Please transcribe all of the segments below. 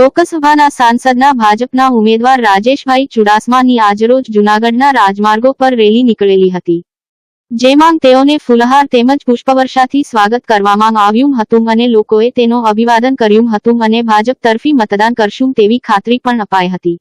લોકસભાના સાંસદના ભાજપના ઉમેદવાર રાજેશભાઈ ચુડાસમાની આજરોજ જૂનાગઢના રાજમાર્ગો પર રેલી નીકળેલી હતી. જેમાં તેઓને ફુલહાર તેમજ પુષ્પવર્ષાથી સ્વાગત કરવામાં આવ્યું હતું અને લોકોએ તેનો અભિવાદન કર્યું હતું અને ભાજપ તરફી મતદાન કરશું તેવી ખાતરી પણ અપાઈ હતી.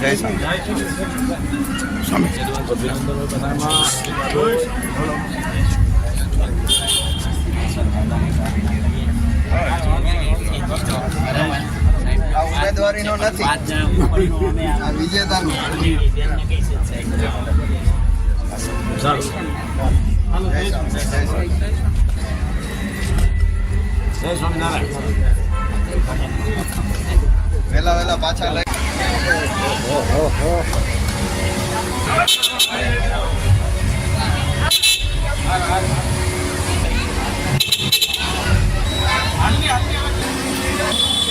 জয় স্বামী નથી આ વિજેતાનો Zaraz. જય વેલા વેલા પાછા લઈ આટલી આટલી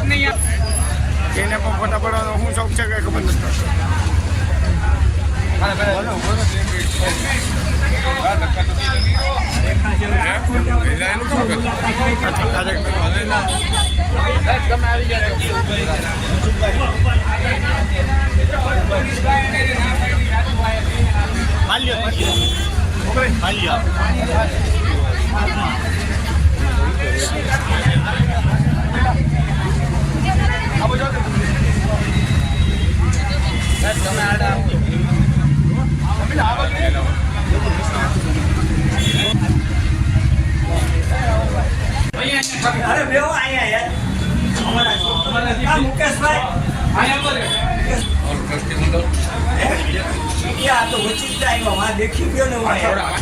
જ નહીં એને પણ ફોટા પડવાનો શું શોખ છે કે ખબર નથી માલ્યો માલ્યો અરે બેહો અહીંયા યાર અમારા મુકેશભાઈ યા તો ઓછી જ આવ્યો દેખી ગયો ને અહીંયા.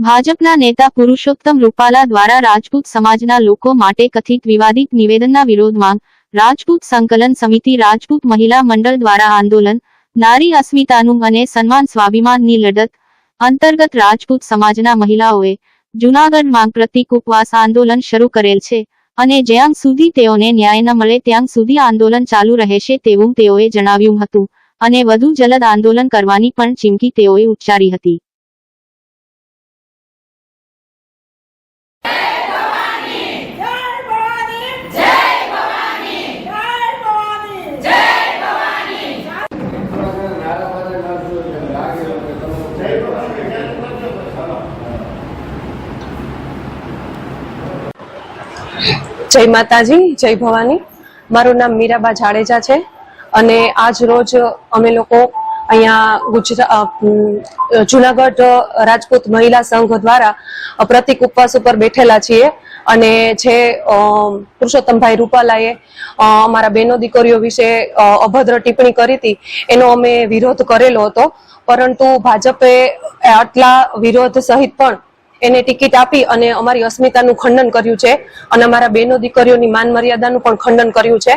ભાજપના નેતા પુરુષોત્તમ રૂપાલા દ્વારા રાજપૂત સમાજના લોકો માટે કથિત વિવાદિત નિવેદનના વિરોધમાં રાજપૂત સંકલન સમિતિ, રાજપૂત મહિલા મંડળ દ્વારા આંદોલન, નારી અસ્મિતાનું અને સન્માન સ્વાભિમાનની લડત અંતર્ગત રાજપૂત સમાજના મહિલાઓએ જૂનાગઢમાં પ્રતિક ઉપવાસ આંદોલન શરૂ કરેલ છે અને જ્યાં સુધી તેઓને ન્યાય ન મળે ત્યાં સુધી આંદોલન ચાલુ રહેશે તેવું તેઓએ જણાવ્યું હતું અને વધુ જલદ આંદોલન કરવાની પણ ચીમકી તેઓએ ઉચ્ચારી હતી જય ભવાની જય ભવાની જય ભવાની જય ભવાની જય માતાજી, જય ભવાની. મારું નામ મીરાબા જાડેજા છે અને આજ રોજ અમે લોકો અહીંયા ગુજરાત જુનાગઢ રાજપૂત મહિલા સંઘ દ્વારા પ્રતિક ઉપવાસ ઉપર બેઠેલા છીએ અને જે પુરુષોત્તમભાઈ રૂપાલાએ અમારા બેનો દીકરીઓ વિશે અભદ્ર ટિપ્પણી કરી હતી, એનો અમે વિરોધ કરેલો હતો. પરંતુ ભાજપે આટલા વિરોધ સહિત પણ એને ટિકિટ આપી અને અમારી અસ્મિતાનું ખંડન કર્યું છે અને અમારા બેનો દીકરીઓની માન મર્યાદાનું પણ ખંડન કર્યું છે.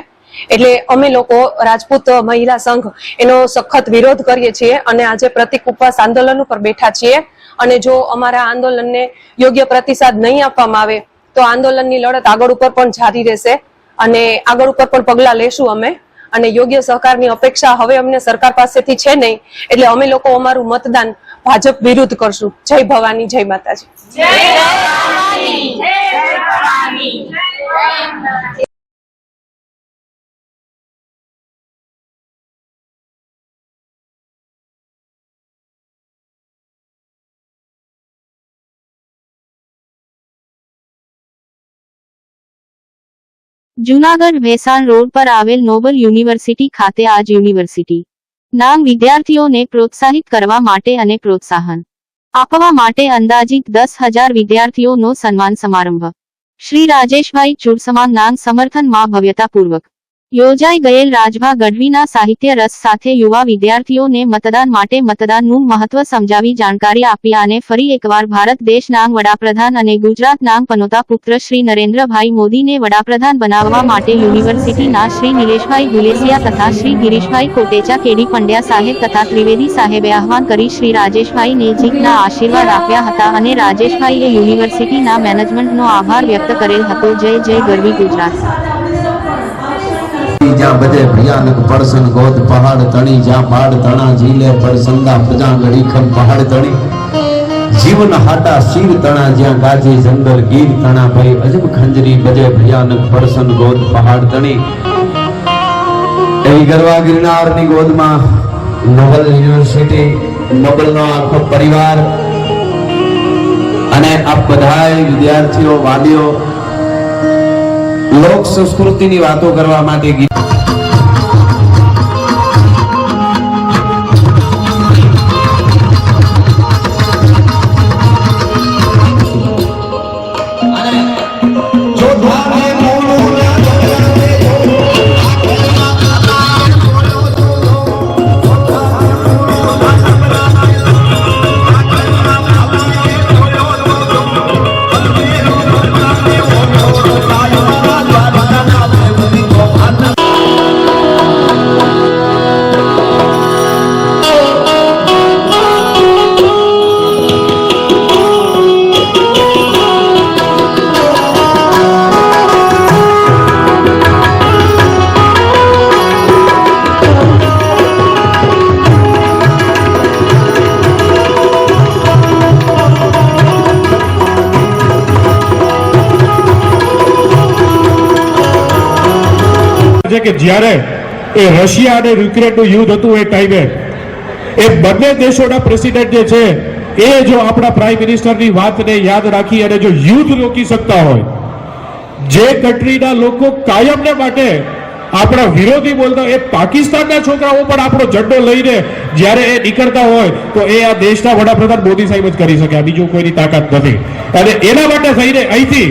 એટલે અમે લોકો રાજપૂત મહિલા સંઘ એનો સખત વિરોધ કરીએ છીએ અને આજે પ્રતિક ઉપવાસ આંદોલન ઉપર બેઠા છીએ. અને જો અમારા આંદોલનને યોગ્ય પ્રતિસાદ નહીં આપવામાં આવે, તો આંદોલનની લડત આગળ ઉપર પણ જારી રહેશે અને આગળ ઉપર પણ પગલાં લેશું અમે. અને યોગ્ય સહકારની અપેક્ષા હવે અમને સરકાર પાસેથી છે નહીં. એટલે અમે લોકો અમારું મતદાન ભાજપ વિરુદ્ધ કરશું. જય ભવાની, જય માતાજી. જૂનાગઢ વેસાણ રોડ પર આવેલ નોબલ યુનિવર્સિટી ખાતે આજ યુનિવર્સિટી. નામ વિદ્યાર્થીઓને પ્રોત્સાહિત કરવા માટે અને પ્રોત્સાહન આપવા માટે અંદાજિત દસ હજાર વિદ્યાર્થીઓનો સન્માન સમારંભ. શ્રી રાજેશભાઈ ચુડસમા નામ સમર્થનમાં ભવ્યતાપૂર્વક યોજાઈ ગયેલ રાજભા ગઢવીના સાહિત્ય રસ સાથે યુવા વિદ્યાર્થીઓને મતદાન માટે મતદાનનું મહત્વ સમજાવી જાણકારી આપી અને ફરી એકવાર ભારત દેશના વડાપ્રધાન અને ગુજરાતના પનોતા પુત્ર શ્રી નરેન્દ્રભાઈ મોદીને વડાપ્રધાન બનાવવા માટે યુનિવર્સિટીના શ્રી નિલેશભાઈ ગુલેસિયા તથા શ્રી ગિરીશભાઈ કોટેચા, કેડી પંડ્યા સાહેબ તથા ત્રિવેદી સાહેબે આહવાન કરી શ્રી રાજેશભાઈને જીતના આશીર્વાદ આપ્યા હતા અને રાજેશભાઈએ યુનિવર્સિટીના મેનેજમેન્ટનો આભાર વ્યક્ત કરેલ હતો. જય જય ગરવી ગુજરાત. જ્યાં બધે ભયાનક પડસન ગોદ પહાડ તણી, જ્યાં પાડ તણા ઝીલે પરસંદા પ્રજા ગળીખમ પહાડ તણી. જીવન હાટા શિર તણા, જ્યાં ગાજી જંગલ ગીર તણા ભાઈ અજબ ખંજરી બજે ભયાનક પડસન ગોદ પહાડ તણી. એવી ગરવા ગિરનારની ગોદમાં નોબલ યુનિવર્સિટી, નોબલનો આખો પરિવાર અને આપ બધાય વિદ્યાર્થીઓ, વાલીઓ લોક સંસ્કૃતિની વાતો કરવા માટે કે જ્યારે એ રશિયા અને યુક્રેનનું યુદ્ધ હતું એ ટાઈમે એ બંને દેશોના પ્રેસિડેન્ટ જે છે, એ જો આપણા પ્રાઇમ મિનિસ્ટરની વાતને યાદ રાખી અને જો યુદ્ધ રોકી શકતા હોય, જે કન્ટ્રીના લોકો કાયમને માટે આપણા વિરોધી બોલતા એ પાકિસ્તાનના છોકરાઓ પણ આપણો ઝંડો લઈને જ્યારે એ નીકળતા હોય, તો એ આ દેશના વડાપ્રધાન મોદી સાહેબ જ કરી શકે બીજું કોઈની તાકાત નથી. અને એના માટે થઈને અહીંથી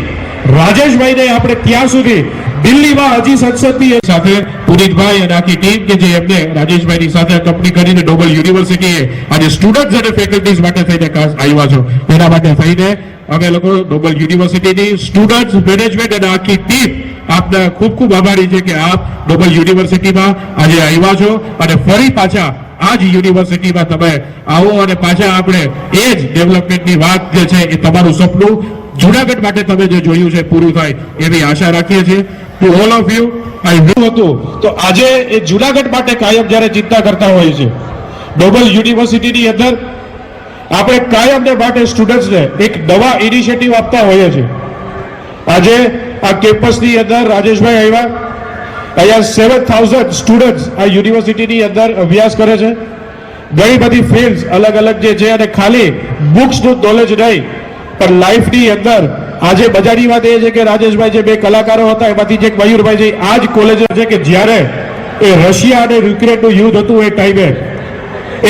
રાજેશભાઈને આપણે ત્યાં સુધી દિલ્હીમાં હજી સંસદની સાથે પુનિતભાઈ અને આખી ટીમ કે જે એમને રાજેશભાઈની સાથે કંપની કરીને નોબલ યુનિવર્સિટીએ આજે સ્ટુડન્ટ્સ અને ફેકલ્ટીઝ માટે થઈને આવ્યા છો. એના માટે થઈને અમે લોકો નોબલ યુનિવર્સિટીની સ્ટુડન્ટ્સ મેનેજમેન્ટ અને આખી ટીમ આપના ખૂબ ખૂબ આભારી છે કે આપ નોબલ યુનિવર્સિટીમાં આજે આવ્યા છો અને ફરી પાછા આ જ યુનિવર્સિટીમાં તમે આવો અને પાછા આપણે એ જ ડેવલપમેન્ટની વાત જે છે એ તમારું સપનું જુનાગઢ માટે તમે જે જોયું છે પૂરું થાય એવી આશા રાખીએ છીએ. ટુ ઓલ ઓફ યુ આઈ નું હતું. તો આજે એ જુનાગઢ માટે કાયમ જ્યારે ચિંતા કરતા હોઈએ છે ડોબલ યુનિવર્સિટીની અંદર આપણે કાયમને માટે સ્ટુડન્ટ્સને એક નવા ઇનિશિયેટિવ આપતા હોઈએ છીએ. આજે આ કેમ્પસની અંદર રાજેશભાઈ આવ્યા. અહીંયા સેવન થાઉઝન્ડ સ્ટુડન્ટ્સ આ યુનિવર્સિટીની અંદર અભ્યાસ કરે છે. ઘણી બધી ફિલ્ડ અલગ અલગ જે છે અને ખાલી બુક્સનું નોલેજ નહીં. પણ લાઈફની અંદર આજે બજારની વાત એ છે કે રાજેશભાઈ જે બે કલાકારો હતા, એમાંથી જે મયુરભાઈ છે આ જ કોલેજ છે કે જ્યારે એ રશિયા અને યુક્રેનનું યુદ્ધ હતું એ ટાઈમે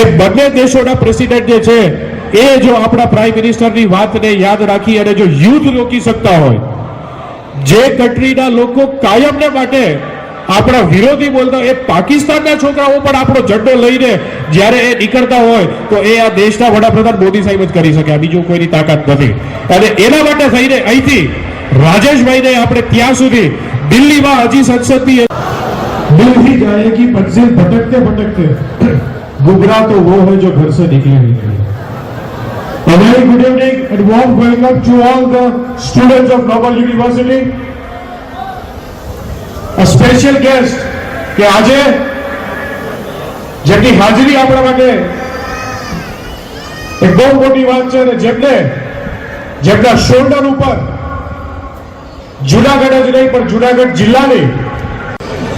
એ. બંને દેશોના પ્રેસિડેન્ટ જે છે, એ જો આપણા પ્રાઇમ મિનિસ્ટરની વાતને યાદ રાખી અને જો યુદ્ધ રોકી શકતા હોય, જે કન્ટ્રીના લોકો કાયમને માટે આપણા વિરોધી બોલતા એ પાકિસ્તાનના છોકરાઓ પણ આપણો ઝંડો લઈને જ્યારે એ નીકળતા હોય, તો એ આ દેશના વડાપ્રધાન મોદી સાહેબ જ કરી શકે બીજું કોઈની તાકાત નથી. અને એના માટે થઈને અહીંથી રાજેશભાઈને આપણે ત્યાં સુધી દિલ્હીમાં હજી સંસદની દિલ્હી જાય કે મંજિલ ભટકતે ભટકતે ગુગરા તો વો હોય જો ઘર સે નીકળે નહીં A very good evening and warm welcome to all the students of Nobel University. A guest કે આજે જેમની હાજરી આપણા માટે એક બહુ મોટી વાત છે અને જેમને જેમના શોલ્ડર ઉપર જુનાગઢ જ નહીં પણ જુનાગઢ જિલ્લાની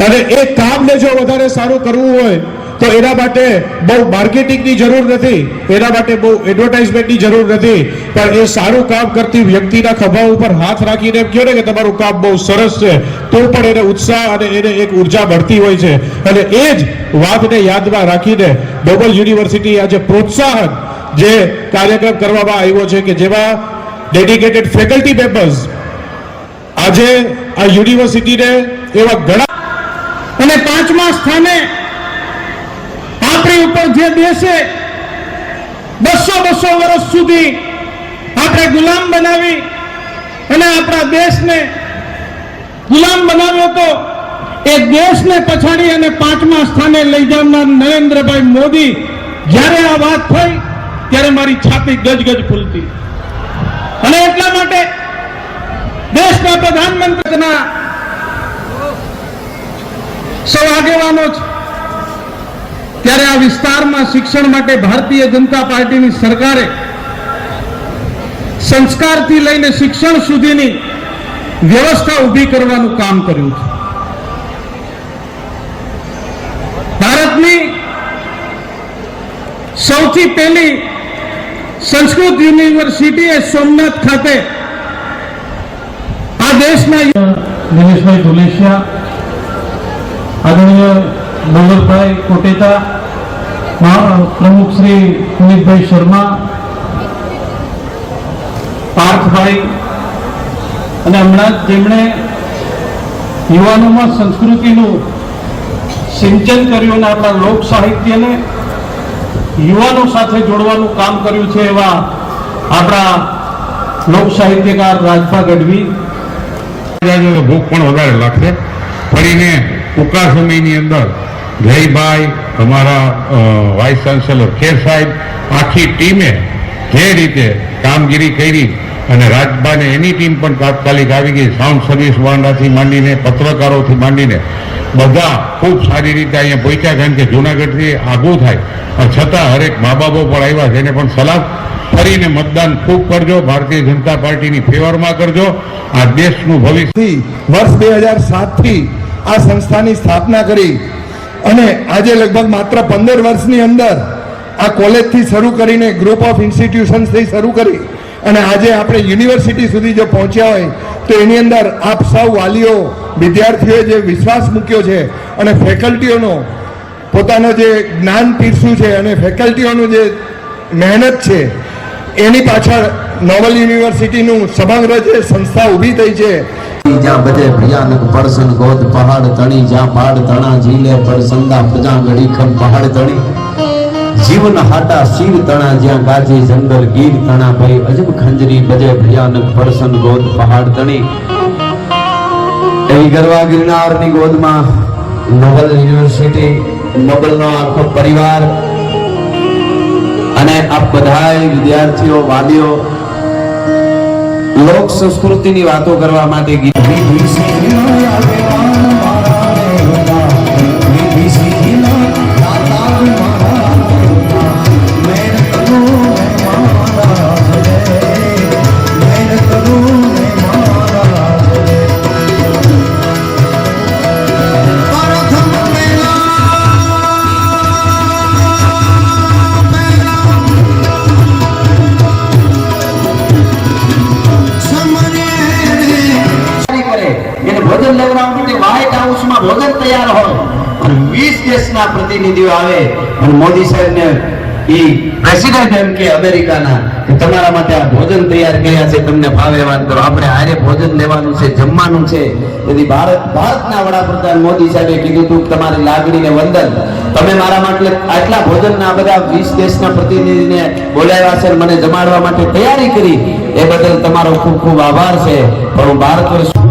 અને એ કામને જો વધારે સારું કરવું હોય તો એના માટે બહુ માર્કેટિંગની જરૂર નથી. એના માટે બહુ એડવર્ટાઇઝમેન્ટની જરૂર નથી. પણ એ સારું કામ કરતી વ્યક્તિના ખભા ઉપર હાથ રાખીને એમ કહો ને કે તમારું કામ બહુ સરસ છે, તો પણ એને ઉત્સાહ અને એને એક ઊર્જા મળતી હોય છે. અને એ જ વાતને યાદમાં રાખીને નોબલ યુનિવર્સિટી આજે પ્રોત્સાહન જે કાર્યક્રમ કરવામાં આવ્યો છે કે જેમાં ડેડિકેટેડ ફેકલ્ટી મેમ્બર્સ આજે આ યુનિવર્સિટીને એવા ઘણા અને પાંચમા સ્થાને આપણી ઉપર જે દેશે બસો બસો વર્ષ સુધી આપણે ગુલામ બનાવી અને આપણા દેશને ગુલામ બનાવ્યો હતો, એ દેશને પછાડી અને પાંચમા સ્થાને લઈ જનાર નરેન્દ્રભાઈ મોદી, જ્યારે આ વાત થઈ, ત્યારે મારી છાતી ગજગજ ફૂલતી. અને એટલા માટે દેશના પ્રધાનમંત્રીના સૌ આગેવાનો છે ત્યારે આ વિસ્તારમાં શિક્ષણ માટે ભારતીય જનતા પાર્ટીની સરકારે સંસ્કારથી લઈને શિક્ષણ સુધીની વ્યવસ્થા ઊભી કરવાનું કામ કર્યું છે. ભારતની સૌથી પહેલી સંસ્કૃત યુનિવર્સિટી એ સોમનાથ ખાતે આ દેશના દિનેશભાઈ ધુલેશિયા, આદરણીય મંગલભાઈ કોટેતા પ્રમુખ શ્રી પુનિતભાઈ શર્મા, પાર્થભાઈ અને હમણાં જેમણે યુવાનોમાં સંસ્કૃતિનું સિંચન કર્યું અને આપણા લોક સાહિત્યને યુવાનો સાથે જોડવાનું કામ કર્યું છે એવા આપણા લોક સાહિત્યકાર રાજભા ગઢવી. ભૂખ પણ વધારે લાગશે. ફરીને ટૂંકા સમયની અંદર જયભાઈ અમારા વાઇસ ચાન્સેલર ખેર સાહેબ, આખી ટીમે જે રીતે કામગીરી કરી અને રાજબાને એની ટીમ પણ તાત્કાલિક આવી ગઈ સાઉન્ડ સર્વિસ વાળાથી માંડીને, પત્રકારોથી માંડીને, બધા ખૂબ સારી રીતે અહીંયા પહોંચ્યા, કારણ કે જુનાગઢથી આગું થાય. છતાં હરેક મા બાપો પણ આવ્યા છે, એને પણ સલાહ ફરીને મતદાન ખૂબ કરજો, ભારતીય જનતા પાર્ટીની ફેવરમાં કરજો, આ દેશનું ભવિષ્ય. વર્ષ બે હજાર સાતથી આ સંસ્થાની સ્થાપના કરી અને આજે લગભગ માત્ર પંદર વર્ષની અંદર આ કોલેજથી શરૂ કરીને ગ્રુપ ઓફ ઇન્સ્ટિટ્યુશન્સથી શરૂ કરી અને આજે આપણે યુનિવર્સિટી સુધી જો પહોંચ્યા હોય તો એની અંદર આપ સૌ વાલીઓ, વિદ્યાર્થીઓએ જે વિશ્વાસ મૂક્યો છે અને ફેકલ્ટીઓનો પોતાનો જે જ્ઞાન પીરસ્યું છે અને ફેકલ્ટીઓનું જે મહેનત છે, એની પાછળ નોવલ યુનિવર્સિટીનું સમગ્ર જે સંસ્થા ઊભી થઈ છે જ્યાં બધે ભયાનક પરસન ગોદ પહાડ તણી, જ્યાં પાડ તણા ઝીલે પરસંદા પ્રજા ગડીખમ પહાડ તણી. જીવન હાટા શીર તણા જ્યાં ગાજે જંગલ ગીર તણા ભાઈ અજબ ખંજરી બજે ભયાનક પરસન ગોદ પહાડ તણી. એવી ગરવા ગિરનારની ગોદમાં નોબલ યુનિવર્સિટી, નોબલનો આખો પરિવાર અને આ બધાય વિદ્યાર્થીઓ, વાલીઓ લોક સંસ્કૃતિની વાતો કરવા માટે ગીત. 20 દેશના પ્રતિનિધિઓ આવે અને મોદી સાહેબને ઈ પ્રેસિડેન્ટ એમ કે અમેરિકાના કે તમારા માટે આ ભોજન તૈયાર કર્યા છે, તમને ભાવે વાત કરો. આપણે હારે ભોજન લેવાનું છે, જમવાનું છે. તેથી ભારત, ભારતના વડાપ્રધાન મોદી સાહેબે કીધું હતું તમારી લાગણીને વંદન. તમે મારા માટે આટલા ભોજનના બધા વીસ દેશના પ્રતિનિધિને બોલાવ્યા છે મને જમાડવા માટે તૈયારી કરી. એ બદલ તમારો ખૂબ ખૂબ આભાર છે. પણ હું ભારત વર્ષ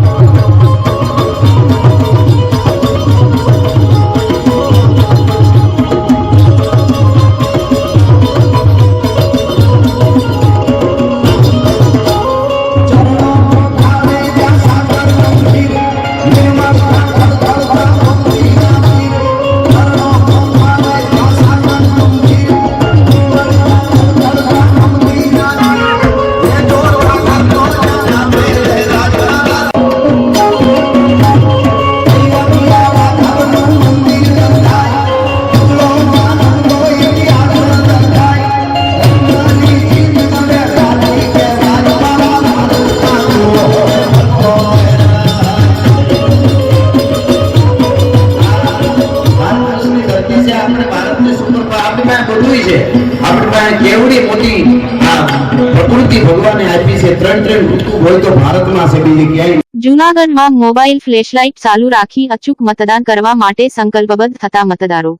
જૂનાગઢમાં મોબાઈલ ફ્લેશલાઇટ ચાલુ રાખી અચૂક મતદાન કરવા માટે સંકલ્પબદ્ધ થતા મતદારો.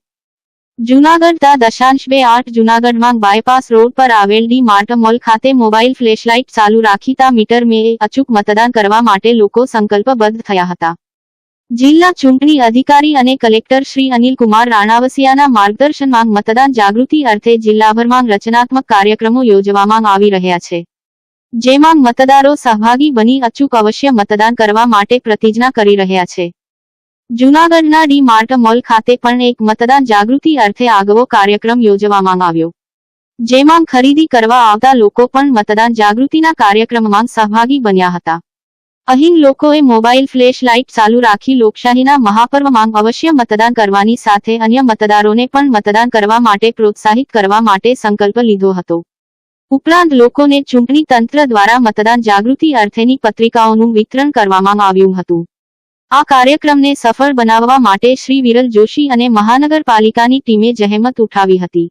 જૂનાગઢ તા દશાંશ બે આઠ જૂનાગઢમાં બાયપાસ રોડ પર આવેલ ડી માર્ટ મોલ ખાતે મોબાઈલ ફ્લેશલાઇટ ચાલુ રાખી તા મીટર મે અચૂક મતદાન કરવા માટે લોકો સંકલ્પબદ્ધ થયા હતા. જિલ્લા ચૂંટણી અધિકારી અને કલેક્ટર શ્રી અનિલ કુમાર રાણાવસિયાના માર્ગદર્શનમાં મતદાન જાગૃતિ અર્થે જિલ્લાભરમાં રચનાત્મક કાર્યક્રમો યોજવામાં આવી રહ્યા છે. જેમાં મતદારો સહભાગી બની અચૂક અવશ્ય મતદાન કરવા માટે પ્રતિજ્ઞા કરી રહ્યા છે. જૂનાગઢના ડી માર્ટ મોલ ખાતે પણ એક મતદાન જાગૃતિ અર્થે આગવો કાર્યક્રમ યોજવામાં આવ્યો. જેમાં ખરીદી કરવા આવતા લોકો પણ મતદાન જાગૃતિના કાર્યક્રમમાં સહભાગી બન્યા હતા. અહીં લોકોએ મોબાઈલ ફ્લેશ લાઇટ ચાલુ રાખી લોકશાહીના મહાપર્વમાં અવશ્ય મતદાન કરવાની સાથે અન્ય મતદારોને પણ મતદાન કરવા માટે પ્રોત્સાહિત કરવા માટે સંકલ્પ લીધો હતો. ઉપરાંત લોકોને ચૂંટણી તંત્ર દ્વારા મતદાન જાગૃતિ અર્થેની પત્રિકાઓનું વિતરણ કરવામાં આવ્યું હતું. આ કાર્યક્રમને સફળ બનાવવા માટે શ્રી વિરલ જોશી અને મહાનગરપાલિકાની ટીમે જહેમત ઉઠાવી હતી.